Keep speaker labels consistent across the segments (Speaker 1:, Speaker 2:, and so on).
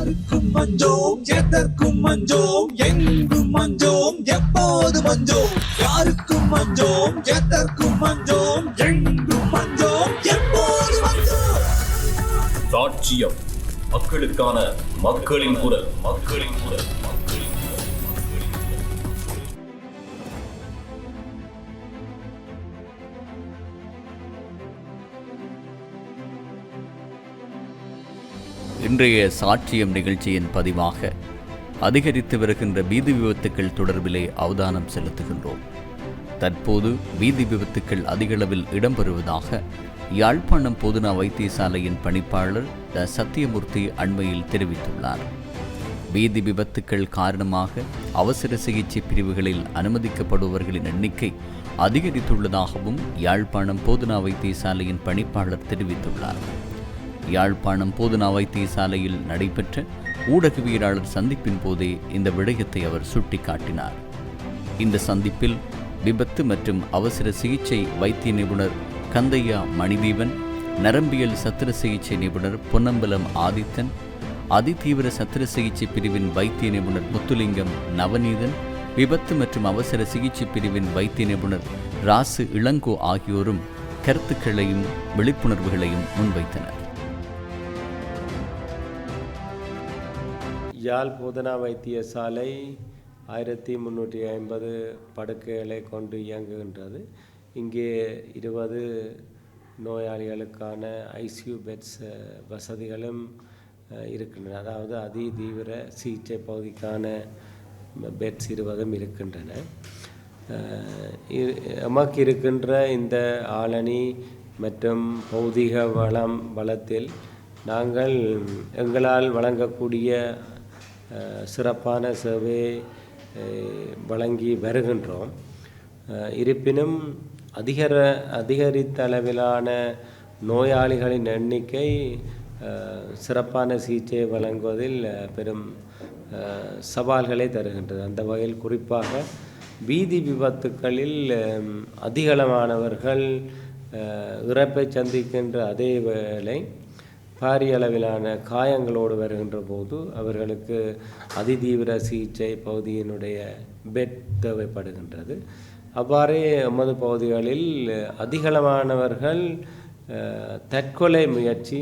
Speaker 1: யாருக்கும் மஞ்சோம் எதற்கும் மஞ்சோம் எங்கும் மஞ்சோம் எப்போது மஞ்சோம். யாருக்கும் மஞ்சோம் எதற்கும் மஞ்சோம் எங்கும் மஞ்சோம் எப்போது மஞ்சோம்.
Speaker 2: சாட்சியம். மக்களுக்கான மக்களின் குரல். மக்களின் குரல்.
Speaker 3: இன்றைய சாட்சியம் நிகழ்ச்சியின் பதிவாக அதிகரித்து வருகின்ற வீதி விபத்துக்கள் தொடர்பிலே அவதானம் செலுத்துகின்றோம். தற்போது வீதி விபத்துக்கள் அதிகளவில் இடம்பெறுவதாக யாழ்ப்பாணம் பொதுனா வைத்தியசாலையின் பணிப்பாளர் த. சத்தியமூர்த்தி அண்மையில் தெரிவித்துள்ளார். வீதி விபத்துக்கள் காரணமாக அவசர சிகிச்சை பிரிவுகளில் அனுமதிக்கப்படுபவர்களின் எண்ணிக்கை அதிகரித்துள்ளதாகவும் யாழ்ப்பாணம் போதுனா வைத்தியசாலையின் பணிப்பாளர் தெரிவித்துள்ளார். யாழ்ப்பாணம் போதனா வைத்தியசாலையில் நடைபெற்ற ஊடகவியலாளர் சந்திப்பின் போதே இந்த விடயத்தை அவர் சுட்டிக்காட்டினார். இந்த சந்திப்பில் விபத்து மற்றும் அவசர சிகிச்சை வைத்திய நிபுணர் கந்தையா மணிதீபன் நரம்பியல் சத்திர சிகிச்சை நிபுணர் பொன்னம்பலம் ஆதித்தன் அதிதீவிர சத்திர சிகிச்சை பிரிவின் வைத்திய நிபுணர் முத்துலிங்கம் நவநீதன் விபத்து மற்றும் அவசர சிகிச்சை பிரிவின் வைத்திய நிபுணர் ராசு இளங்கோ ஆகியோரும் கருத்துக்களையும் விழிப்புணர்வுகளையும் முன்வைத்தனர்.
Speaker 4: யாழ் போதனா வைத்தியசாலை ஆயிரத்தி முந்நூற்றி ஐம்பது படுக்கைகளை கொண்டு இயங்குகின்றது. இங்கே இருபது நோயாளிகளுக்கான ஐசியூ பெட்ஸ் வசதிகளும் இருக்கின்றன. அதாவது அதி தீவிர சிகிச்சை பகுதிக்கான பெட்ஸ் இருபதும் இருக்கின்றன. எமக்கு இருக்கின்ற இந்த ஆளணி மற்றும் பௌதிக வளம் வளத்தில் நாங்கள் எங்களால் வழங்கக்கூடிய சிறப்பான சேவை வழங்கி வருகின்றோம். இருப்பினும் அதிகர அதிகரித்த அளவிலான நோயாளிகளின் எண்ணிக்கை சிறப்பான சிகிச்சை வழங்குவதில் பெரும் சவால்களை தருகின்றது. அந்த வகையில் குறிப்பாக வீதி விபத்துக்களில் அதிகளமானவர்கள் அதிகளவானவர்கள் இறப்பை சந்திக்கின்ற அதே வேளை பாரிய அளவிலான காயங்களோடு வருகின்ற போது அவர்களுக்கு அதிதீவிர சிகிச்சை பகுதியினுடைய பெட் தேவைப்படுகின்றது. அவ்வாறே எமது பகுதிகளில் அதிகளவானவர்கள் தற்கொலை முயற்சி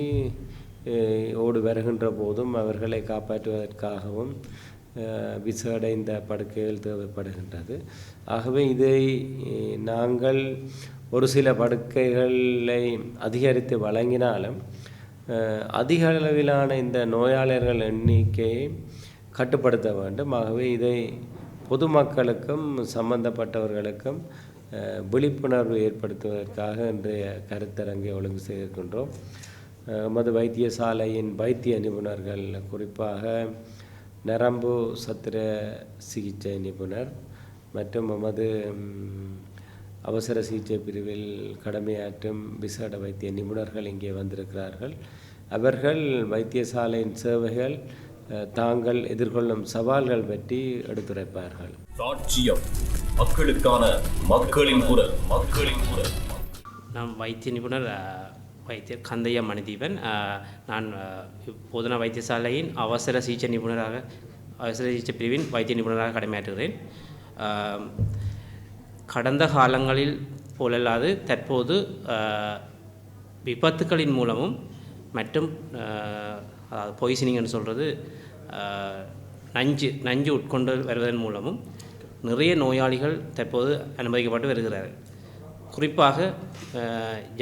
Speaker 4: ஓடு வருகின்ற போதும் அவர்களை காப்பாற்றுவதற்காகவும் விசடைந்த படுக்கைகள் தேவைப்படுகின்றது. ஆகவே இதை நாங்கள் ஒரு சில படுக்கைகளை அதிகரித்து வழங்கினாலும் அதிக அளவிலான இந்த நோயாளர்கள் எண்ணிக்கையை கட்டுப்படுத்த வேண்டும் ஆகவே இதை பொதுமக்களுக்கும் சம்பந்தப்பட்டவர்களுக்கும் விழிப்புணர்வு ஏற்படுத்துவதற்காக இன்றைய கருத்தரங்கை ஒழுங்கு செய்திருக்கின்றோம். அஹ், எமது வைத்தியசாலையின் வைத்திய நிபுணர்கள் குறிப்பாக நரம்பு சத்திர சிகிச்சை நிபுணர் மற்றும் எமது அவசர சிகிச்சை பிரிவில் கடமையாற்றும் விசேட வைத்திய நிபுணர்கள் இங்கே வந்திருக்கிறார்கள். அவர்கள் வைத்தியசாலையின் சேவைகள் தாங்கள் எதிர்கொள்ளும் சவால்கள் பற்றி எடுத்துரைப்பார்கள்.
Speaker 2: சாட்சியம். மக்களுக்கான மக்களின் குரல். மக்களின் குரல்.
Speaker 5: நான் வைத்திய நிபுணர் வைத்தியர் கந்தையா மணிதீபன். நான் போதனா வைத்தியசாலையின் அவசர சிகிச்சை நிபுணராக அவசர சிகிச்சை பிரிவின் வைத்திய நிபுணராக கடமையாற்றுகிறேன். கடந்த காலங்களில் போலல்லாது தற்போது விபத்துக்களின் மூலமும் மற்றும் அதாவது பொய்சனிங்னு சொல்கிறது நஞ்சு நஞ்சு உட்கொண்டு வருவதன் மூலமும் நிறைய நோயாளிகள் தற்போது அனுமதிக்கப்பட்டு வருகிறார்கள். குறிப்பாக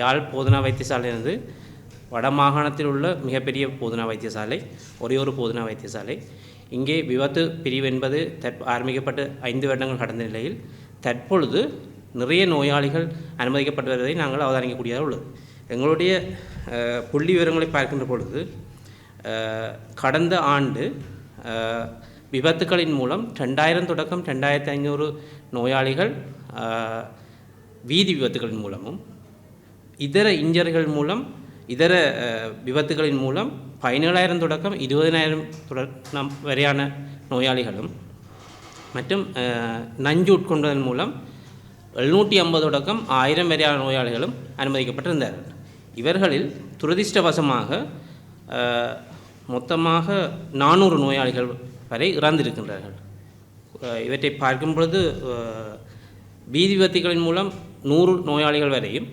Speaker 5: யாழ் போதனா வைத்தியசாலையிலிருந்து வடமாகாணத்தில் உள்ள மிகப்பெரிய போதனா வைத்தியசாலை ஒரே ஒரு போதனா வைத்தியசாலை. இங்கே விபத்து பிரிவு என்பது தற் ஆரம்பிக்கப்பட்டு ஐந்து வருடங்கள் கடந்த நிலையில் தற்பொழுது நிறைய நோயாளிகள் அனுமதிக்கப்பட்டு வருவதை நாங்கள் அவதானிக்கக்கூடியதாக உள்ளது. எங்களுடைய புள்ளி விவரங்களை பார்க்கின்ற பொழுது கடந்த ஆண்டு விபத்துக்களின் மூலம் ரெண்டாயிரம் தொடக்கம் ரெண்டாயிரத்தி ஐநூறு நோயாளிகள் வீதி விபத்துகளின் மூலமும் இதர இன்ஜர்கள் மூலம் இதர விபத்துகளின் மூலம் பதினேழாயிரம் தொடக்கம் இருபதினாயிரம் தொடக்கம் வரையான நோயாளிகளும் மற்றும் அஹ், நஞ்சு உட்கொண்டதன் மூலம் எழுநூற்றி ஐம்பது தொடக்கம் ஆயிரம் வரையான நோயாளிகளும் அனுமதிக்கப்பட்டிருந்தார்கள். இவர்களில் துரதிர்ஷ்டவசமாக மொத்தமாக நானூறு நோயாளிகள் வரை இறந்திருக்கின்றார்கள். இவற்றை பார்க்கும் பொழுது அஹ், வீதி விபத்துகளின் மூலம் நூறு நோயாளிகள் வரையும்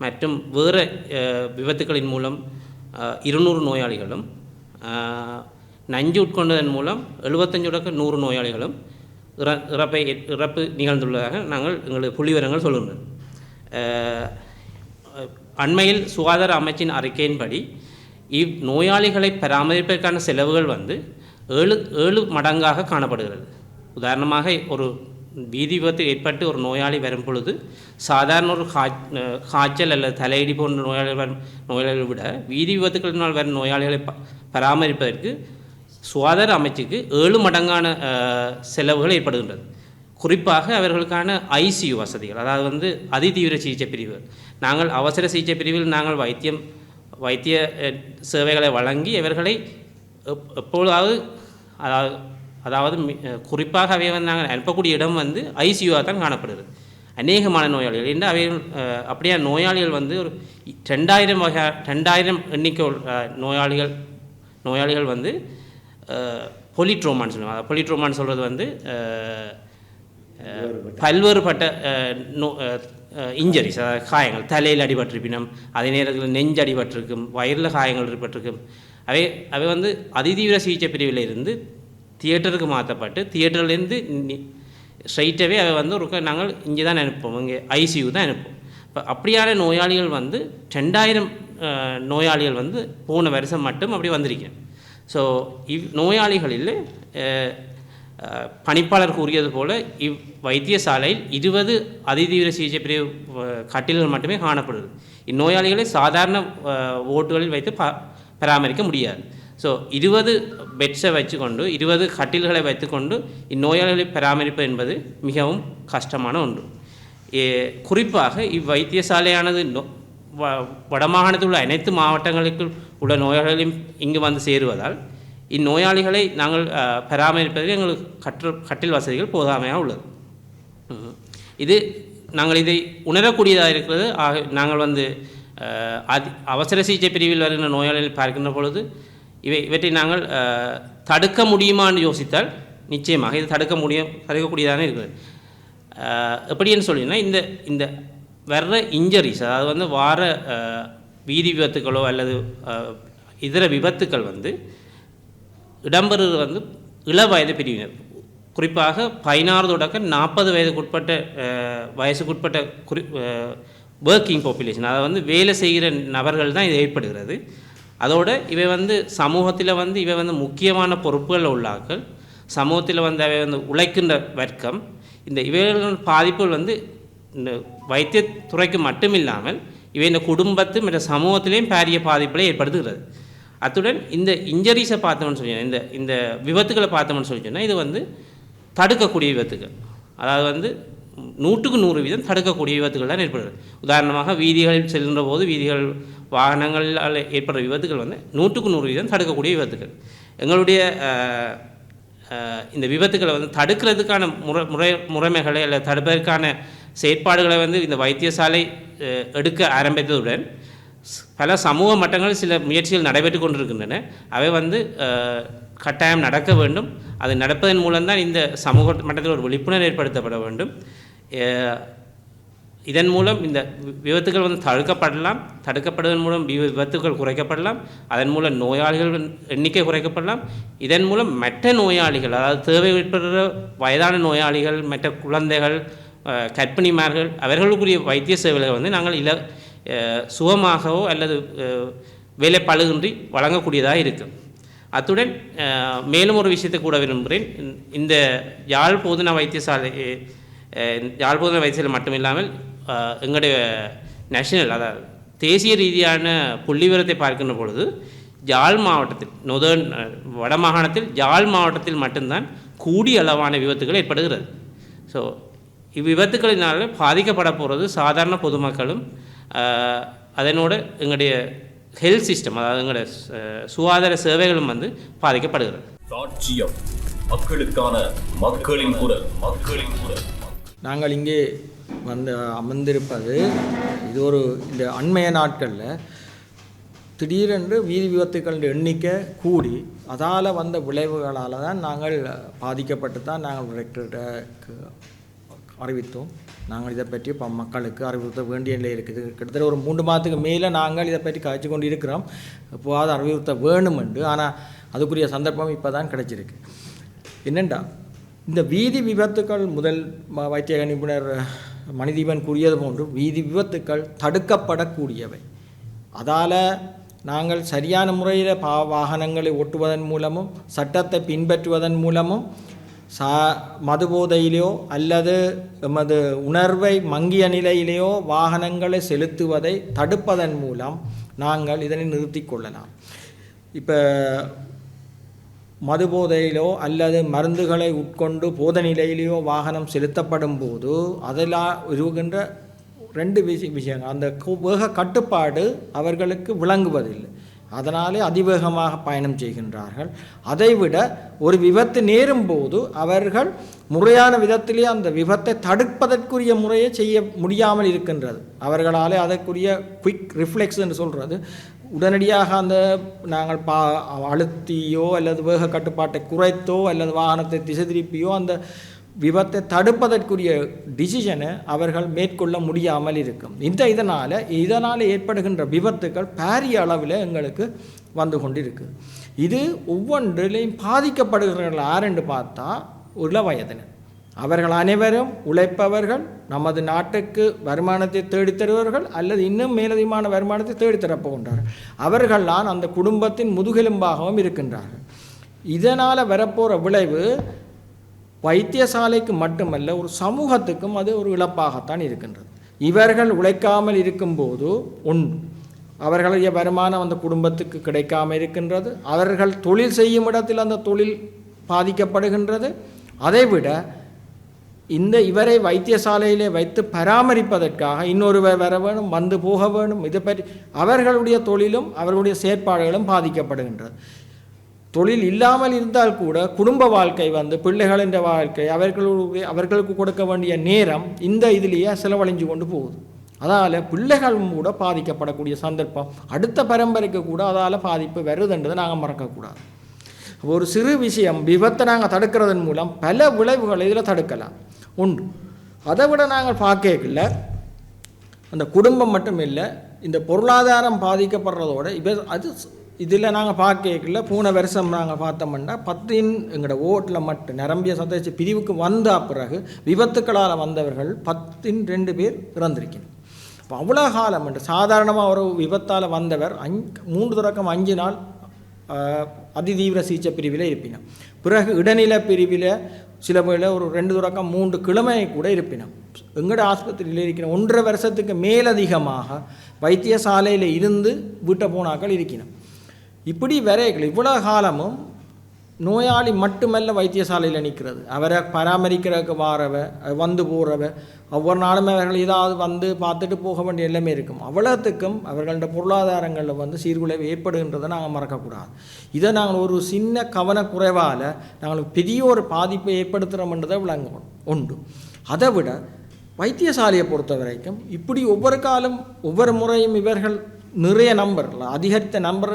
Speaker 5: மற்றும் வேறு விபத்துகளின் மூலம் இருநூறு நோயாளிகளும் நஞ்சு உட்கொண்டதன் மூலம் எழுபத்தஞ்சு தொடக்க நூறு நோயாளிகளும் இறப்பை இறப்பு நிகழ்ந்துள்ளதாக நாங்கள் எங்களுக்கு புள்ளிவிவரங்கள் சொல்லுங்கள் அண்மையில் சுகாதார அமைச்சின் அறிக்கையின்படி இவ் நோயாளிகளை பராமரிப்பதற்கான செலவுகள் வந்து ஏழு ஏழு மடங்காக காணப்படுகிறது. உதாரணமாக ஒரு வீதி விபத்து ஏற்பட்டு ஒரு நோயாளி வரும் பொழுது சாதாரண ஒரு காய்ச்சல் அல்லது தலையடி போன்ற நோயாளிகள் வரும் நோயாளிகளை விட வீதி விபத்துக்களினால் வரும் நோயாளிகளை ப பராமரிப்பதற்கு சுகாதார அமைச்சுக்கு ஏழு மடங்கான செலவுகள் ஏற்படுகின்றது. குறிப்பாக அவர்களுக்கான ஐசியு வசதிகள் அதாவது வந்து அதிதீவிர சிகிச்சை பிரிவு நாங்கள் அவசர சிகிச்சை பிரிவில் நாங்கள் வைத்தியம் வைத்திய சேவைகளை வழங்கி இவர்களை எப்பொழுதாவது அதாவது அதாவது மி- குறிப்பாக அவை வந்து நாங்கள் அனுப்பக்கூடிய இடம் வந்து ஐசியூவாக தான் காணப்படுகிறது. அநேகமான நோயாளிகள் என்று அவை அப்படியே நோயாளிகள் வந்து ஒரு ரெண்டாயிரம் வகை ரெண்டாயிரம் எண்ணிக்கை நோயாளிகள் நோயாளிகள் வந்து பொலிட்ரோமான்னு சொல்லுவாங்க. பொலிட்ரோமான்னு சொல்கிறது வந்து பல்வேறுபட்ட. இன்ஜரிஸ் அதாவது காயங்கள் தலையில் அடிபட்டிருப்பினும் அதே நேரத்தில் நெஞ்சு அடிபட்டிருக்கும் வயிறில் காயங்கள் ஏற்பட்டிருக்கும். அவை அவை வந்து அதிதீவிர சிகிச்சை பிரிவில் இருந்து தியேட்டருக்கு மாற்றப்பட்டு தியேட்டர்லேருந்து ஸ்ட்ரைட்டாகவே அவை வந்து ஒரு நாங்கள் இங்கே தான் அனுப்புவோம். இங்கே ஐசியூ தான் அனுப்புவோம். இப்போ அப்படியான நோயாளிகள் வந்து ரெண்டாயிரம் நோயாளிகள் வந்து போன வருஷம் மட்டும் அப்படி வந்திருக்கேன். ஸோ இவ் நோயாளிகளில் பணிப்பாளர் கூறியது போல இவ் வைத்தியசாலையில் இருபது அதிதீவிர சிகிச்சை பிரிவு கட்டில்கள் மட்டுமே காணப்படுது. இந்நோயாளிகளை சாதாரண ஓட்டுகளில் வைத்து ப பராமரிக்க முடியாது. ஸோ இருபது பெட்ஸை வச்சுக்கொண்டு இருபது கட்டில்களை வைத்துக்கொண்டு இந்நோயாளிகளை பராமரிப்பு என்பது மிகவும் கஷ்டமான ஒன்று. குறிப்பாக இவ்வைத்தியசாலையானது நோ- வடமாகாணத்தில் உள்ள அனைத்து மாவட்டங்களுக்குள் உள்ள நோயாளிகளையும் இங்கு வந்து சேருவதால் இந்நோயாளிகளை நாங்கள் பராமரிப்பதற்கு எங்களுக்கு கற்று கட்டில் வசதிகள் போதாமையாக உள்ளது. இது நாங்கள் இதை உணரக்கூடியதாக இருக்கிறது. ஆக நாங்கள் வந்து அதி அவசர சிகிச்சை பிரிவில் வருகின்ற நோயாளிகள் பார்க்கின்ற பொழுது இவை இவற்றை நாங்கள் தடுக்க முடியுமான்னு யோசித்தால் நிச்சயமாக இது தடுக்க முடியும் தடுக்கக்கூடியதாக இருக்குது எப்படின்னு சொல்லினா இந்த இந்த வர்ற இன்ஜரிஸ் அதாவது வந்து வார வீதி விபத்துக்களோ அல்லது இதர விபத்துக்கள் வந்து இடம்பெறுவது வந்து இள வயது பிரிவினர். குறிப்பாக பதினாறு தொடக்க நாற்பது வயதுக்குட்பட்ட வயசுக்குட்பட்ட குறி ஒர்க்கிங் பாப்புலேஷன் அதை வந்து வேலை செய்கிற நபர்கள் தான் இது ஏற்படுகிறது. அதோட இவை வந்து சமூகத்தில் வந்து இவை வந்து முக்கியமான பொறுப்புகளில் உள்ளாக்கள். சமூகத்தில் வந்து அவை வந்து உழைக்கின்ற வர்க்கம். இந்த இவைகளின் பாதிப்புகள் வந்து இந்த வைத்தியத்துறைக்கு மட்டும் இல்லாமல் இவை இந்த குடும்பத்து மற்ற சமூகத்திலையும் பாரிய பாதிப்புகளை ஏற்படுத்துகிறது. அத்துடன் இந்த இன்ஜரிஸை பார்த்தோம்னு சொல்லி இந்த இந்த விபத்துக்களை பார்த்தோம்னு சொல்லி சொன்னால் இது வந்து தடுக்கக்கூடிய விபத்துகள். அதாவது வந்து நூற்றுக்கு நூறு வீதம் தடுக்கக்கூடிய விபத்துகள் தான் ஏற்படுகிறது உதாரணமாக வீதிகளில் செல்கின்ற போது வீதிகள் வாகனங்களால் ஏற்படுற விபத்துகள் வந்து நூற்றுக்கு நூறு வீதம் தடுக்கக்கூடிய விபத்துகள். எங்களுடைய இந்த விபத்துக்களை வந்து தடுக்கிறதுக்கான முறை முறை முறைமைகளை அல்லது தடுப்பதற்கான செயற்பாடுகளை வந்து இந்த வைத்தியசாலை எடுக்க ஆரம்பித்ததுடன் பல சமூக மட்டங்களில் சில முயற்சிகள் நடைபெற்று கொண்டிருக்கின்றன. அவை வந்து கட்டாயம் நடக்க வேண்டும். அது நடப்பதன் மூலம்தான் இந்த சமூக மட்டத்தில் ஒரு விழிப்புணர்வு ஏற்படுத்தப்பட வேண்டும். இதன் மூலம் இந்த விபத்துகள் வந்து தடுக்கப்படலாம். தடுக்கப்படுவதன் மூலம் வி- விபத்துகள் குறைக்கப்படலாம். அதன் மூலம் நோயாளிகள் எண்ணிக்கை குறைக்கப்படலாம். இதன் மூலம் மற்ற நோயாளிகள் அதாவது தேவை வயதான நோயாளிகள் மற்ற குழந்தைகள் கற்பிணிமார்கள் கர்ப்பிணிமார்கள் அவர்களுக்குரிய வைத்திய சேவைகளை வந்து நாங்கள் இல சுகமாகவோ அல்லது வேலை பழுகின்றி வழங்கக்கூடியதாக இருக்கும். அத்துடன் மேலும் ஒரு விஷயத்தை கூட விரும்புகிறேன். இந்த- யாழ் போதனா வைத்தியசாலை யாழ் போதனா வைத்தியசாலை மட்டுமில்லாமல் எங்களுடைய நேஷனல் அதாவது தேசிய ரீதியான புள்ளிவிவரத்தை பார்க்கின்ற பொழுது யாழ் மாவட்டத்தில் நொதன் வட மாகாணத்தில் யாழ் மாவட்டத்தில் மட்டும்தான் கூடிய அளவான விபத்துகள் ஏற்படுகிறது. ஸோ இவ்விபத்துக்களினால் பாதிக்கப்பட போகிறது சாதாரண பொதுமக்களும் அதனோட எங்களுடைய ஹெல்த் சிஸ்டம் அதாவது எங்களுடைய சுகாதார சேவைகளும் வந்து பாதிக்கப்படுகிறது.
Speaker 2: சாட்சியம். மக்களுக்கான மக்களின் குரல். மக்களின் குரல்.
Speaker 6: நாங்கள் இங்கே வந்து அமர்ந்திருப்பது இது ஒரு இந்த அண்மைய நாட்களில் திடீரென்று வீதி விபத்துக்களின் எண்ணிக்கை கூடி அதால் வந்த விளைவுகளால் தான் நாங்கள் பாதிக்கப்பட்டு தான் நாங்கள் டிரெக்டருக்கு அறிவித்தோம். நாங்கள் இதை பற்றி இப்போ மக்களுக்கு அறிவுறுத்த வேண்டிய நிலை இருக்குது. கிட்டத்தட்ட ஒரு மூன்று மாதத்துக்கு மேலே நாங்கள் இதை பற்றி காய்ச்சி கொண்டு இருக்கிறோம் இப்போது அறிவுறுத்த வேணுமெண்டு ஆனால் அதுக்குரிய சந்தர்ப்பம் இப்போ தான் கிடைச்சிருக்கு. என்னெண்டா இந்த வீதி விபத்துக்கள் முதல் வைத்திய நிபுணர் மணிதீபன் கூறியது போன்று வீதி விபத்துக்கள் தடுக்கப்படக்கூடியவை. அதால் நாங்கள் சரியான முறையில் பா வாகனங்களை ஓட்டுவதன் மூலமும் சட்டத்தை பின்பற்றுவதன் மூலமும் சா மதுபோதையிலேயோ அல்லது எமது உணர்வை மங்கிய நிலையிலேயோ வாகனங்களை செலுத்துவதை தடுப்பதன் மூலம் நாங்கள் இதனை நிறுத்தி கொள்ளலாம். இப்போ மதுபோதையிலோ அல்லது மருந்துகளை உட்கொண்டு போத நிலையிலேயோ வாகனம் செலுத்தப்படும் போது அதில் இருக்கின்ற ரெண்டு விஷய விஷயங்கள். அந்த வேக கட்டுப்பாடு அவர்களுக்கு விளங்குவதில்லை. அதனாலே அதிவேகமாக பயணம் செய்கின்றார்கள். அதைவிட ஒரு விபத்து நேரும் போது அவர்கள் முறையான விதத்திலே அந்த விபத்தை தடுப்பதற்குரிய முறையை செய்ய முடியாமல் இருக்கின்றது. அவர்களாலே அதற்குரிய குயிக் ரிஃப்ளெக்ஸ் என்று சொல்கிறது உடனடியாக அந்த நாங்கள் பா அழுத்தியோ அல்லது வேக கட்டுப்பாட்டை குறைத்தோ அல்லது வாகனத்தை திசை திருப்பியோ அந்த விபத்தை தடுப்பதற்குரிய டிசிஷனை அவர்கள் மேற்கொள்ள முடியாமல் இருக்கும். இந்த இதனால் இதனால் ஏற்படுகின்ற விபத்துக்கள் பாரிய அளவில் எங்களுக்கு வந்து கொண்டிருக்கு. இது ஒவ்வொன்றிலையும் பாதிக்கப்படுகிறவர்கள் யாருன்னு பார்த்தா உள்ள வயதினர். அவர்கள் அனைவரும் உழைப்பவர்கள் நமது நாட்டுக்கு வருமானத்தை தேடித்தருவர்கள் அல்லது இன்னும் மேலதிகமான வருமானத்தை தேடித்தரப்போகின்றார்கள் அவர்கள்தான் அந்த குடும்பத்தின் முதுகெலும்பாகவும் இருக்கின்றார்கள். இதனால் வரப்போகிற விளைவு வைத்தியசாலைக்கு மட்டுமல்ல ஒரு சமூகத்துக்கும் அது ஒரு இழப்பாகத்தான் இருக்கின்றது. இவர்கள் உழைக்காமல் இருக்கும்போது ஒன்று அவர்களுடைய வருமானம் அந்த குடும்பத்துக்கு கிடைக்காமல் இருக்கின்றது. அவர்கள் தொழில் செய்யும் இடத்தில் அந்த தொழில் பாதிக்கப்படுகின்றது. அதைவிட இந்த இவரை வைத்தியசாலையிலே வைத்து பராமரிப்பதற்காக இன்னொருவர் வர வேணும் வந்து போக வேணும் இதை பற்றி அவர்களுடைய தொழிலும் அவர்களுடைய செயற்பாடுகளும் பாதிக்கப்படுகின்றது. தொழில் இல்லாமல் இருந்தால் கூட குடும்ப வாழ்க்கை வந்து பிள்ளைகளின் வாழ்க்கை அவர்களுடைய அவர்களுக்கு கொடுக்க வேண்டிய நேரம் இந்த இதிலேயே செலவழிஞ்சு கொண்டு போகுது. அதால் பிள்ளைகளும் கூட பாதிக்கப்படக்கூடிய சந்தர்ப்பம் அடுத்த பரம்பரைக்கு கூட அதால் பாதிப்பு வருதுன்றதை நாங்கள் மறக்கக்கூடாது. ஒரு சிறு விஷயம் விபத்தை நாங்கள் தடுக்கிறதன் மூலம் பல விளைவுகளை இதில் தடுக்கலாம். உண்டு அதை விட நாங்கள் பார்க்கல அந்த குடும்பம் மட்டும் இல்லை இந்த பொருளாதாரம் பாதிக்கப்படுறதோட இப்போ அது இதில் நாங்கள் பார்க்கல போன வருஷம் நாங்கள் பார்த்தோம்னா பத்தின் எங்களோட ஓட்டில் மட்டும் நிரம்பிய சதவீத பிரிவுக்கு வந்த பிறகு விபத்துக்களால் வந்தவர்கள் பத்தின் ரெண்டு பேர் இறந்திருக்கணும் இப்போ அவ்வளோ காலம் என்று சாதாரணமாக ஒரு விபத்தால் வந்தவர் அஞ் மூன்று தொடக்கம் அஞ்சு நாள் அதிதீவிர சிகிச்சை பிரிவில் இருப்பினோம் பிறகு இடைநிலை பிரிவில் சில வேளை ஒரு ரெண்டு தொடக்கம் மூன்று கிழமை கூட இருப்பினோம் எங்களோட ஆஸ்பத்திரியில் இருக்கிற ஒன்றரை வருஷத்துக்கு மேலதிகமாக வைத்தியசாலையில் இருந்து வீட்டை போனாக்கள் இருக்கணும் இப்படி வரைகள் இவ்வளோ காலமும் நோயாளி மட்டுமல்ல வைத்தியசாலையில் நிற்கிறது. அவரை பராமரிக்கிறதுக்கு வாரவ வந்து போகிறவ ஒவ்வொரு நாளும் அவர்கள் ஏதாவது வந்து பார்த்துட்டு போக வேண்டிய எல்லாமே இருக்கும். அவ்வளோத்துக்கும் அவர்களோட பொருளாதாரங்களில் வந்து சீர்குலைவு ஏற்படுகின்றதை நாங்கள் மறக்கக்கூடாது. இதை நாங்கள் ஒரு சின்ன கவனக்குறைவால் நாங்கள் பெரிய ஒரு பாதிப்பை ஏற்படுத்துகிறோம்ன்றதை விளங்கணும் உண்டு. அதை விட வைத்தியசாலையை பொறுத்த வரைக்கும் இப்படி ஒவ்வொரு காலம் ஒவ்வொரு முறையும் இவர்கள் நிறைய நம்பர் அதிகரித்த நம்பர்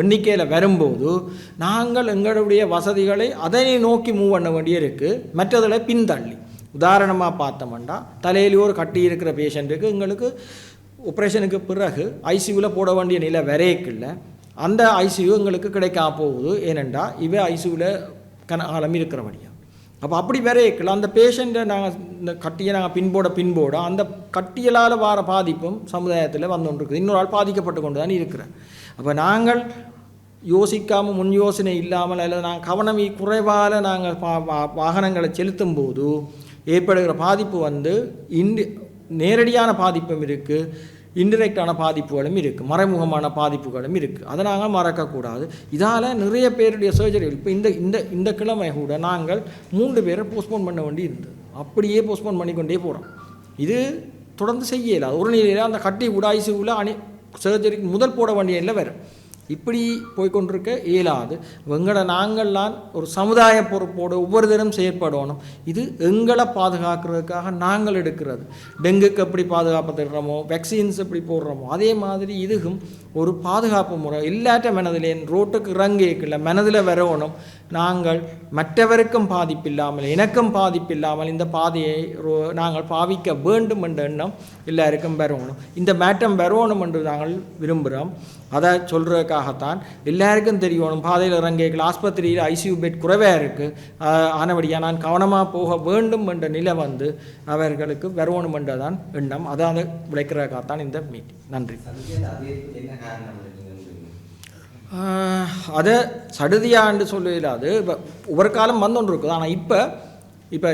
Speaker 6: எண்ணிக்கையில் வரும்போது நாங்கள் எங்களுடைய வசதிகளை அதனை நோக்கி மூவ் பண்ண வேண்டிய இருக்குது மற்றதில் பின்தள்ளி. உதாரணமாக பார்த்தோம்னா தலையிலேயே ஒரு கட்டி இருக்கிற பேஷண்ட்டுக்கு எங்களுக்கு ஆப்ரேஷனுக்கு பிறகு ஐசியூவில் போட வேண்டிய நிலை வரையக்கில்ல அந்த ஐசியூ எங்களுக்கு கிடைக்காம போகுது. ஏனெண்டா இவ ஐசியூவில் கன கனகாலம் இருக்கிறபடியா. அப்போ அப்படி வரையக்கில். அந்த பேஷண்ட்டை நாங்கள் இந்த கட்டியை நாங்கள் பின்போட பின்போட அந்த கட்டியலால் வர பாதிப்பும் சமுதாயத்தில் வந்து கொண்டிருக்குது இன்னொரு ஆள் பாதிக்கப்பட்டு கொண்டு தான் இருக்கிறேன் அப்போ நாங்கள் யோசிக்காமல் முன் யோசனை இல்லாமல் அல்லது நாங்கள் கவனம் குறைவால் நாங்கள் பா வா- வாகனங்களை செலுத்தும் போது ஏற்படுகிற பாதிப்பு வந்து இன் நேரடியான பாதிப்பும் இருக்குது இன்டிரெக்டான பாதிப்புகளும் இருக்குது மறைமுகமான பாதிப்புகளும் இருக்குது அதை நாங்கள் மறக்கக்கூடாது. இதால் நிறைய பேருடைய சர்ஜரிகள் இப்போ இந்த இந்த இந்த கிழமை கூட நாங்கள் மூன்று பேரை போஸ்ட்போன் பண்ண வேண்டி இருந்தது அப்படியே போஸ்ட்போன் பண்ணிக்கொண்டே போகிறோம் இது தொடர்ந்து செய்ய ஒரு நிலையில் அந்த கட்டி கூட உள்ள அணி சர்ஜரிக்கு முதல் போட வேண்டிய இல்லை வரும் இப்படி போய்க்கொண்டிருக்க இயலாது. எங்களை நாங்கள்லாம் ஒரு சமுதாய பொறுப்போடு ஒவ்வொரு தினம் செயற்படணும். இது எங்களை பாதுகாக்கிறதுக்காக நாங்கள் எடுக்கிறது. டெங்குக்கு எப்படி பாதுகாப்பு தர்றோமோ வேக்சின்ஸ் எப்படி போடுறோமோ அதே மாதிரி இதுகும் ஒரு பாதுகாப்பு முறை. இல்லாட்ட மனதிலே ரோட்டுக்கு இறங்கிக்கல மனதில் வரணும் நாங்கள் மற்றவருக்கும் பாதிப்பில்லாமல் எனக்கும் பாதிப்பில்லாமல் இந்த பாதையை ரோ- நாங்கள் பாவிக்க வேண்டும் என்ற எண்ணம் எல்லாருக்கும் வரணும். இந்த மேட்டம் வரணும் என்று நாங்கள் விரும்புகிறோம் அதை சொல்கிறதுக்காகத்தான் எல்லாருக்கும் தெரியணும். பாதையில் இறங்கிகள் ஆஸ்பத்திரியில் ஐசியூ பெட் குறைவாக இருக்குது ஆனபடியாக நான் கவனமாக போக வேண்டும் என்ற நிலை வந்து அவர்களுக்கு வரணும் என்றதான் எண்ணம். அதாவது விளைக்கிறதுக்காகத்தான் இந்த மீட்டிங் நன்றி. அதை சடுதியாண்டு சொல்லலாது இப்போ ஒவ்வொரு காலம் வந்துட்டு இருக்குது ஆனால் இப்போ இப்போ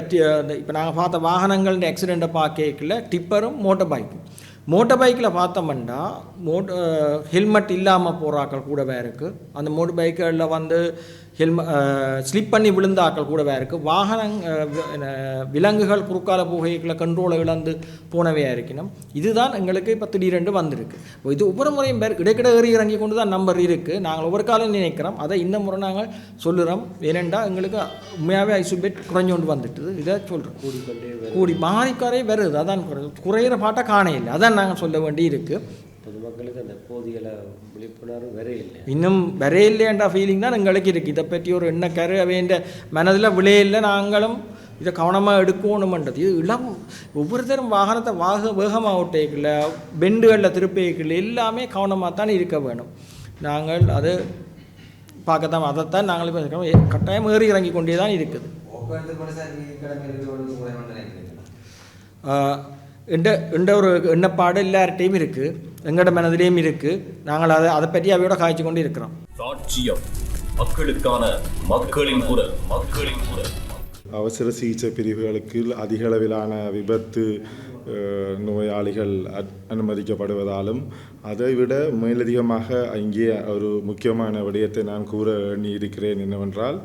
Speaker 6: இப்போ நாங்கள் பார்த்த வாகனங்கள் ஆக்சிடெண்ட்டை பார்க்கல டிப்பரும் மோட்டர் பைக்கும் மோட்டர் பைக்கில் பார்த்தோம்னா மோட் ஹெல்மெட் இல்லாமல் போகிறாக்கள் கூடவே இருக்குது அந்த மோட்டர் பைக்குகளில் வந்து ஹெல்ம ஸ்லிப் பண்ணி விழுந்த ஆக்கள் கூடவே இருக்குது வாகனம் அஹ், வி- என்ன, விலங்குகள் குறுக்கால புகைகளை கண்ட்ரோலை இழந்து போனவையாக இருக்கணும் இதுதான் எங்களுக்கு இப்போ திடீரென்று வந்திருக்கு. இது ஒவ்வொரு முறையும் பேர் இடைக்கிட ஏறி இறங்கி கொண்டு தான் நம்பர் இருக்குது நாங்கள் ஒவ்வொரு காலம் நினைக்கிறோம். அதை இந்த முறை நாங்கள் சொல்லுறோம். ஏனெண்டா எங்களுக்கு உண்மையாகவே ஐசுபேட் குறைஞ்சு கொண்டு வந்துட்டுது. இதை சொல்கிறோம்
Speaker 4: வரும்
Speaker 6: கூடி மாறிக்காரே வருது. அதான் குறை குறையிற பாட்டை காண இல்லை. அதான் நாங்கள் சொல்ல வேண்டி இருக்குது
Speaker 4: பொதுமக்களுக்கு அந்த போதிய விழிப்புணர்வு வர இல்லை
Speaker 6: இன்னும் வரையில்லைன்ற ஃபீலிங் தான் எங்களுக்கு இருக்குது இதை பற்றி ஒரு எண்ண கரு வேண்ட மனதில் விளையில்லை நாங்களும் இதை கவனமாக எடுக்கணுமன்றது. இது இளம் ஒவ்வொருத்தரும் வாகனத்தை வாக வேகமாக ஓட்டேக்கல பெண்டுகளில் திருப்பிக்கல எல்லாமே கவனமாக தான் இருக்க வேணும். நாங்கள் அது பார்க்கத்தான் அதைத்தான் நாங்கள் இப்போ கட்டாயம் ஏறி இறங்கி கொண்டே தான் இருக்குது. என்ற என்ற ஒரு எண்ணப்பாடு எல்லார்ட்டையும் இருக்குது எங்களோட மனதிலேயும் இருக்குது நாங்கள் அதை அதை பற்றி அவையோட காய்ச்சி கொண்டு இருக்கிறோம்.
Speaker 2: சாட்சியம். மக்களுக்கான மக்களின் குரல். மக்களின் குரல்.
Speaker 7: அவசர சிகிச்சை பிரிவுகளுக்கு அதிக அளவிலான விபத்து நோயாளிகள் அனுமதிக்கப்படுவதாலும் அதைவிட மேலதிகமாக இங்கே ஒரு முக்கியமான விடயத்தை நான் கூற எண்ணி இருக்கிறேன் என்னவென்றால்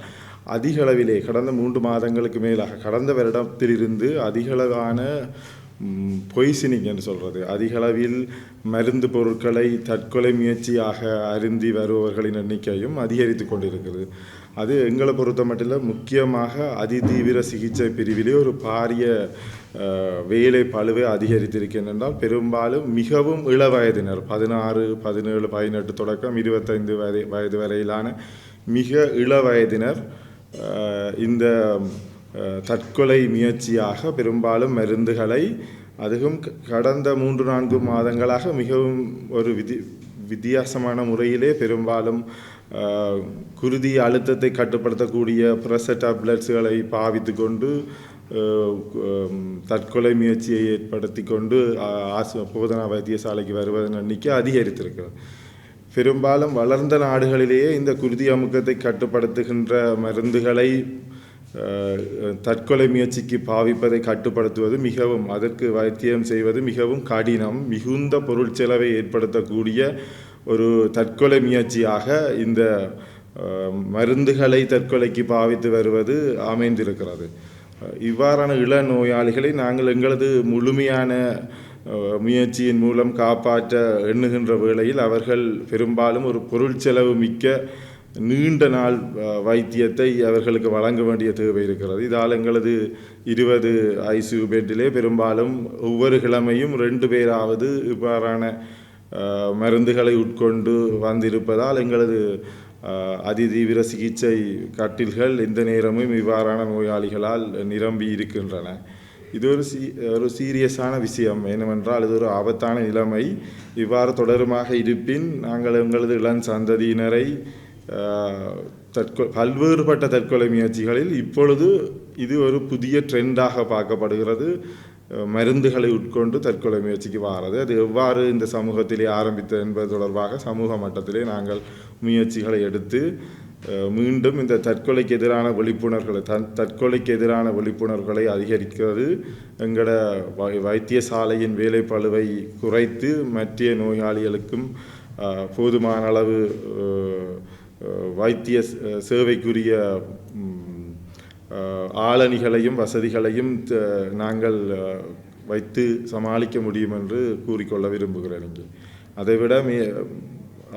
Speaker 7: அதிக அளவிலே கடந்த மூன்று மாதங்களுக்கு மேலாக கடந்த வருடத்திலிருந்து அதிகளவான பொய்சினிங் என்று சொல்கிறது அதிகளவில் மருந்து பொருட்களை தற்கொலை முயற்சியாக அருந்தி வருபவர்களின் எண்ணிக்கையும் அதிகரித்து கொண்டிருக்கிறது. அது எங்களை பொறுத்த மட்டும் முக்கியமாக அதிதீவிர சிகிச்சை பிரிவிலே ஒரு பாரிய வேலை பழுவை அதிகரித்திருக்கின்றால் பெரும்பாலும் மிகவும் இள வயதினர் பதினாறு பதினேழு பதினெட்டு தொடக்கம் இருபத்தைந்து வயது வயது வரையிலான மிக இள வயதினர் இந்த தற்கொலை முயற்சியாக பெரும்பாலும் மருந்துகளை அதுவும் க- கடந்த மூன்று நான்கு மாதங்களாக மிகவும் ஒரு விதி வித்தியாசமான முறையிலே பெரும்பாலும் குருதி அழுத்தத்தை கட்டுப்படுத்தக்கூடிய ப்ரெஷர் டேப்லெட்ஸ்களை பாவித்து கொண்டு தற்கொலை முயற்சியை ஏற்படுத்தி கொண்டு ஆசு போதனா வைத்தியசாலைக்கு வருவதன் எண்ணிக்கை அதிகரித்திருக்கிறது. பெரும்பாலும் வளர்ந்த நாடுகளிலேயே இந்த குருதி அமுக்கத்தை கட்டுப்படுத்துகின்ற மருந்துகளை தற்கொலை முயற்சிக்கு பாவிப்பதை கட்டுப்படுத்துவது மிகவும் அதற்கு வைத்தியம் செய்வது மிகவும் கடினம். மிகுந்த பொருட்செலவை ஏற்படுத்தக்கூடிய ஒரு தற்கொலை முயற்சியாக இந்த மருந்துகளை தற்கொலைக்கு பாவித்து வருவது அமைந்திருக்கிறது. இவ்வாறான இள நோயாளிகளை நாங்கள் எங்களது முழுமையான முயற்சியின் மூலம் காப்பாற்ற எண்ணுகின்ற வேளையில் அவர்கள் பெரும்பாலும் ஒரு பொருள் செலவு மிக்க நீண்ட நாள் வைத்தியத்தை அவர்களுக்கு வழங்க வேண்டிய தேவை இருக்கிறது. இதால் எங்களது இருபது ஐசியூ பெட்டிலே பெரும்பாலும் ஒவ்வொரு கிழமையும் ரெண்டு பேராவது இவ்வாறான மருந்துகளை உட்கொண்டு வந்திருப்பதால் எங்களது அதிதீவிர சிகிச்சை கட்டில்கள் எந்த நேரமும் இவ்வாறான நோயாளிகளால் நிரம்பி இருக்கின்றன. இது ஒரு சீ ஒரு சீரியஸான விஷயம். என்னவென்றால் இது ஒரு ஆபத்தான நிலைமை. இவ்வாறு தொடருமாக இருப்பின் நாங்கள் எங்களது இளம் சந்ததியினரை தற்கொ பல்வேறுபட்ட தற்கொலை முயற்சிகளில் இப்பொழுது இது ஒரு புதிய ட்ரெண்டாக பார்க்கப்படுகிறது மருந்துகளை உட்கொண்டு தற்கொலை முயற்சிக்கு வாரது அது எவ்வாறு இந்த சமூகத்திலே ஆரம்பித்தது என்பது தொடர்பாக சமூக மட்டத்திலே நாங்கள் முயற்சிகளை எடுத்து மீண்டும் இந்த தற்கொலைக்கு எதிரான விழிப்புணர்வுகளை தன் தற்கொலைக்கு எதிரான விழிப்புணர்வுகளை அதிகரிக்கிறது எங்களோட வை வைத்தியசாலையின் வேலைப்பளுவை குறைத்து மற்ற நோயாளிகளுக்கும் போதுமான அளவு வைத்திய சேவைக்குரிய ஆளணிகளையும் வசதிகளையும் நாங்கள் வைத்து சமாளிக்க முடியும் என்று கூறிக்கொள்ள விரும்புகிறேன் இங்கே. அதைவிட மே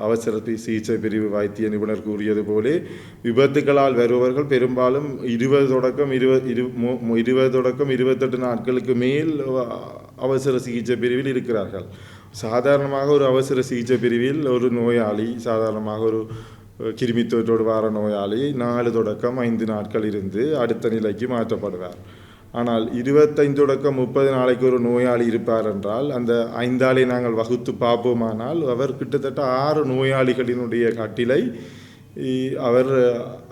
Speaker 7: அவசரத்தை சிகிச்சை பிரிவு வைத்திய நிபுணர் கூறியது போலே விபத்துகளால் வருபவர்கள் பெரும்பாலும் இருபது தொடக்கம் இருபது இரு இருபது தொடக்கம் இருபத்தெட்டு நாட்களுக்கு மேல் அவசர சிகிச்சை பிரிவில் இருக்கிறார்கள். சாதாரணமாக ஒரு அவசர சிகிச்சை பிரிவில் ஒரு நோயாளி சாதாரணமாக ஒரு கிருமித்தொற்றோடு வார நோயாளி நாலு தொடக்கம் ஐந்து நாட்கள் இருந்து அடுத்த நிலைக்கு மாற்றப்படுவார். ஆனால் இருபத்தைந்து தொடக்கம் முப்பது நாளைக்கு ஒரு நோயாளி இருப்பார் என்றால் அந்த ஐந்தாளை நாங்கள் வகுத்து பார்ப்போமானால் அவர் கிட்டத்தட்ட ஆறு நோயாளிகளினுடைய கட்டிலை இ- அவர்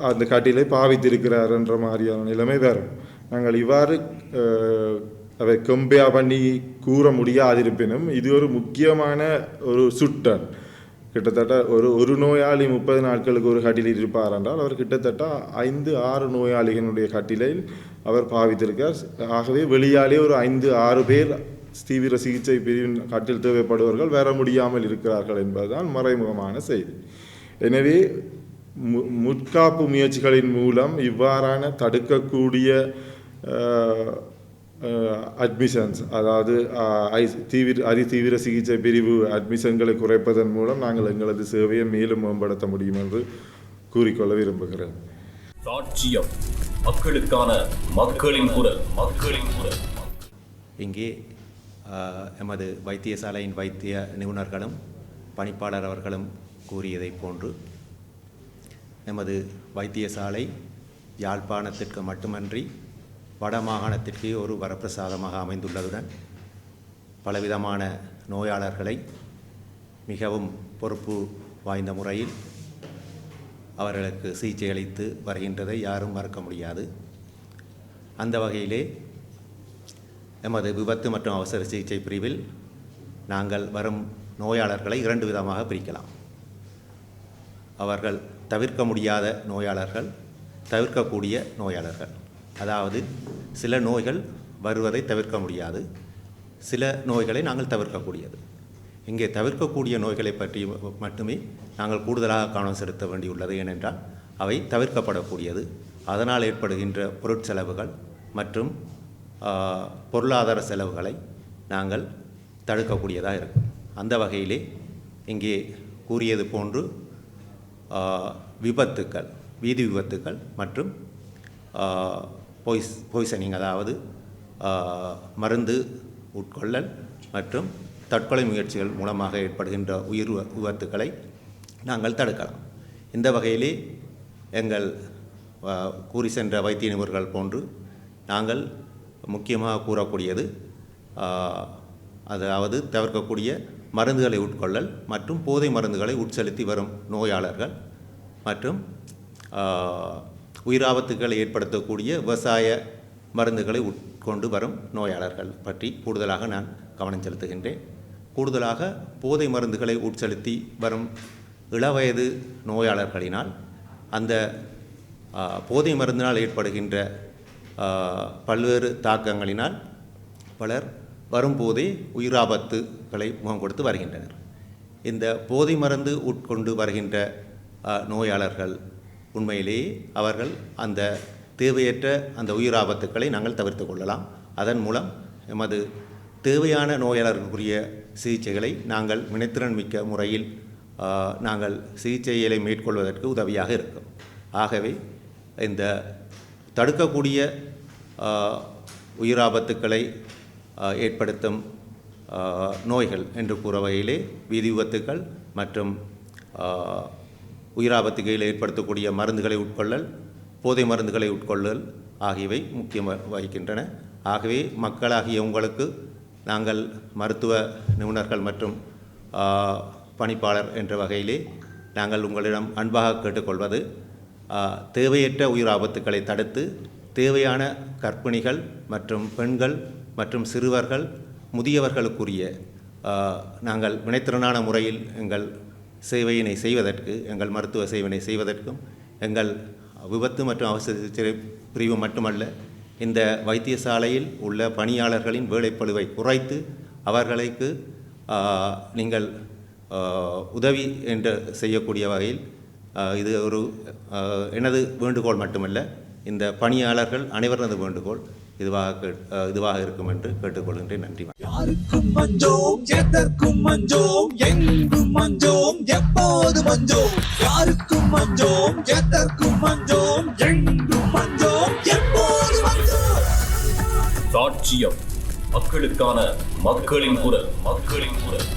Speaker 7: அந்த கட்டிலை பாவித்திருக்கிறார் என்ற மாதிரியான நிலைமை வரும். நாங்கள் இவ்வாறு அவர் அதை கம்பேர் பண்ணி கூற முடியாதிருப்பினும் இது ஒரு முக்கியமான ஒரு சுட்டன் கிட்டத்தட்ட ஒரு ஒரு நோயாளி முப்பது நாட்களுக்கு ஒரு கட்டிலில் இருப்பார் என்றால் அவர் கிட்டத்தட்ட ஐந்து ஆறு நோயாளிகளுடைய கட்டிலில் அவர் பாவித்திருக்கார் ஆகவே வெளியாலே ஒரு ஐந்து ஆறு பேர் தீவிர சிகிச்சை பிரிவின் கட்டில் தேவைப்படுவர்கள் வர முடியாமல் இருக்கிறார்கள் என்பதுதான் மறைமுகமான செய்தி. எனவே மு- முற்காப்பு முயற்சிகளின் மூலம் இவ்வாறான தடுக்கக்கூடிய அட்மிஷன்ஸ் அதாவது ஐ- தீவிர அதிதீவிர சிகிச்சை பிரிவு அட்மிஷன்களை குறைப்பதன் மூலம் நாங்கள் எங்களது சேவையை மேலும் மேம்படுத்த முடியும் என்று கூறிக்கொள்ள விரும்புகிறேன்
Speaker 2: சாட்சியம் மக்களுக்கான மக்களின் குரல் மக்களின் குரல்
Speaker 8: இங்கே எமது வைத்தியசாலையின் வைத்திய நிபுணர்களும் பணிப்பாளர் அவர்களும் கூறியதைப் போன்று எமது வைத்தியசாலை யாழ்ப்பாணத்திற்கு மட்டுமன்றி வடமாகாணத்திற்கு ஒரு வரப்பிரசாதமாக அமைந்துள்ளதுடன் பலவிதமான நோயாளர்களை மிகவும் பொறுப்பு வாய்ந்த முறையில் அவர்களுக்கு சிகிச்சை அளித்து வருகின்றதை யாரும் மறக்க முடியாது. அந்த வகையிலே எமது விபத்து மற்றும் அவசர சிகிச்சை பிரிவில் நாங்கள் வரும் நோயாளர்களை இரண்டு விதமாக பிரிக்கலாம். அவர்கள் தவிர்க்க முடியாத நோயாளர்கள் தவிர்க்கக்கூடிய நோயாளர்கள். அதாவது சில நோய்கள் வருவதை தவிர்க்க முடியாது. சில நோய்களை நாங்கள் தவிர்க்கக்கூடியது. இங்கே தவிர்க்கக்கூடிய நோய்களை பற்றி மட்டுமே நாங்கள் கூடுதலாக கவனம் செலுத்த வேண்டியுள்ளது ஏனென்றால் அவை தவிர்க்கப்படக்கூடியது. அதனால் ஏற்படுகின்ற பொருட்செலவுகள் மற்றும் பொருளாதார செலவுகளை நாங்கள் தடுக்கக்கூடியதாக இருக்கும். அந்த வகையிலே இங்கே கூறியது போன்று விபத்துக்கள் வீதி விபத்துக்கள் மற்றும் பொய்ஸ் போய்சனிங் அதாவது மருந்து உட்கொள்ளல் மற்றும் தற்கொலை முயற்சிகள் மூலமாக ஏற்படுகின்ற உயிர் வ- விபத்துக்களை நாங்கள் தடுக்கலாம். இந்த வகையிலே எங்கள் கூறி சென்ற வைத்திய நிபுணர்கள் போன்று நாங்கள் முக்கியமாக கூறக்கூடியது அதாவது தவிர்க்கக்கூடிய மருந்துகளை உட்கொள்ளல் மற்றும் போதை மருந்துகளை உட்செலுத்தி வரும் நோயாளர்கள் மற்றும் உயிராபத்துக்களை ஏற்படுத்தக்கூடிய விவசாய மருந்துகளை உட்கொண்டு வரும் நோயாளர்கள் பற்றி கூடுதலாக நான் கவனம் செலுத்துகின்றேன். கூடுதலாக போதை மருந்துகளை உட்செலுத்தி வரும் இளவயது நோயாளர்களினால் அந்த போதை மருந்தினால் ஏற்படுகின்ற பல்வேறு தாக்கங்களினால் பலர் வரும்போதே உயிராபத்துகளை முகம் கொடுத்து வருகின்றனர். இந்த போதை மருந்து உட்கொண்டு வருகின்ற நோயாளர்கள் உண்மையிலேயே அவர்கள் அந்த தேவையற்ற அந்த உயிராபத்துக்களை நாங்கள் தவிர்த்து கொள்ளலாம். அதன் மூலம் எமது தேவையான நோயாளர்களுக்குரிய சிகிச்சைகளை நாங்கள் வினைத்திறன் மிக்க முறையில் நாங்கள் சிகிச்சைகளை மேற்கொள்வதற்கு உதவியாக இருக்கும். ஆகவே இந்த தடுக்கக்கூடிய உயிராபத்துக்களை ஏற்படுத்தும் நோய்கள் என்று கூற வகையிலே வீதி விபத்துக்கள் மற்றும் உயிராபத்துகையில் ஏற்படுத்தக்கூடிய மருந்துகளை உட்கொள்ளல் போதை மருந்துகளை உட்கொள்ளல் ஆகியவை முக்கியம் வகிக்கின்றன. ஆகவே மக்களாகிய உங்களுக்கு நாங்கள் மருத்துவ நிபுணர்கள் மற்றும் பணிப்பாளர் என்ற வகையிலே நாங்கள் உங்களிடம் அன்பாக கேட்டுக்கொள்வது தேவையற்ற உயிர் ஆபத்துக்களை தடுத்து தேவையான கற்பிணிகள் மற்றும் பெண்கள் மற்றும் சிறுவர்கள் முதியவர்களுக்குரிய நாங்கள் வினைத்திறனான முறையில் எங்கள் சேவையினை செய்வதற்கு எங்கள் மருத்துவ சேவையினை செய்வதற்கும் எங்கள் விபத்து மற்றும் அவசர சிகிச்சை பிரிவு மட்டுமல்ல இந்த வைத்தியசாலையில் உள்ள பணியாளர்களின் வேலைப்பழுவை குறைத்து அவர்களுக்கு நீங்கள் உதவி என்று செய்யக்கூடிய வகையில் இது ஒரு எனது வேண்டுகோள் மட்டுமல்ல இந்த பணியாளர்கள் அனைவரது வேண்டுகோள் இதுவாக இதுவாக இருக்கும் என்று கேட்டுக்கொள்கின்றேன். நன்றி.
Speaker 1: யாருக்கும் மஞ்சோம் எதற்கும் மஞ்சோம் எங்கும் மஞ்சோம் எப்போது மஞ்சோம்? யாருக்கும் மஞ்சோம் எதற்கும் மஞ்சோம் எங்கும் மஞ்சோம் எப்போது மஞ்சோம்?
Speaker 2: சாட்சியம். மக்களுக்கான மக்களின் குரல். மக்களின் குரல்.